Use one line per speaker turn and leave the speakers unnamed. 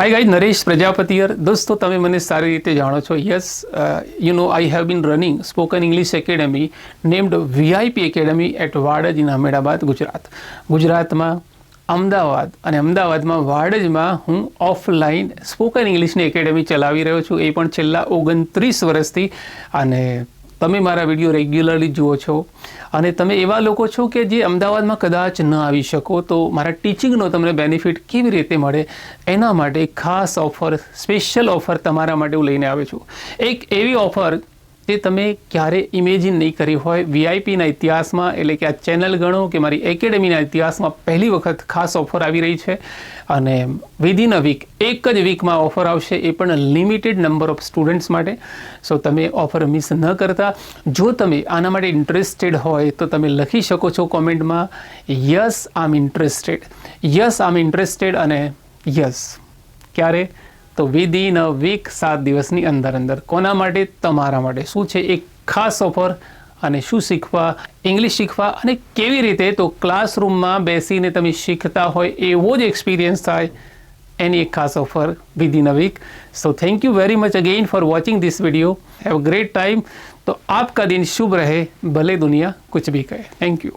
હાય ગાઈ નરેશ પ્રજાપતિ યર દોસ્તો તમે મને સારી રીતે જાણો છો yes you know I have been running spoken English academy named VIP academy at Vadaj in Ahmedabad Gujarat ગુજરાતમાં અમદાવાદ અને અમદાવાદમાં વાડજમાં હું ઓફલાઈન સ્પોકન ઇંગ્લિશની એકેડમી ચલાવી રહ્યો છું. એ પણ છેલ્લા ઓગણત્રીસ વર્ષથી અને તમે મારા વીડિયો રેગ્યુલરલી જુઓ છો. અને તમે એવા લોકો છો કે જે અમદાવાદમાં કદાચ ન આવી શકો, તો મારા ટીચિંગનો તમને બેનિફિટ કેવી રીતે મળે એના માટે ખાસ ઓફર સ્પેશિયલ ઓફર તમારા માટે હું લઈને આવ્યો છું. એક એવી ઓફર જે તમે ક્યારે ઇમેજિન નહીં કરી હોય. વીઆઈપીના ઇતિહાસમાં, એટલે કે આ ચેનલ ગણો કે મારી એકેડેમીના ઇતિહાસમાં પહેલી વખત ખાસ ઓફર આવી રહી છે. અને વિધિન અ વીક એક જ વીકમાં ઓફર આવશે એ પણ લિમિટેડ નંબર ઓફ સ્ટુડન્ટ્સ માટે. સો તમે ઓફર મિસ ન કરતા. જો તમે આના માટે ઇન્ટરેસ્ટેડ હોય, તો તમે લખી શકો છો કોમેન્ટમાં yes I'm interested yes I'm interested અને યસ ક્યારે? તો વિધિન અ વીક સાત દિવસની અંદર અંદર. કોના માટે? તમારા માટે. શું છે એક ખાસ ઓફર? અને શું શીખવા? ઇંગ્લિશ શીખવા? અને કેવી રીતે? તો ક્લાસરૂમમાં બેસીને તમે શીખતા હોય એવો જ એક્સપિરિયન્સ થાય. એની એક ખાસ offer, within a week. So thank you very much again for watching this video have a great time તો આપકા દિન શુભ રહે. ભલે દુનિયા કુછ ભી કહે. Thank you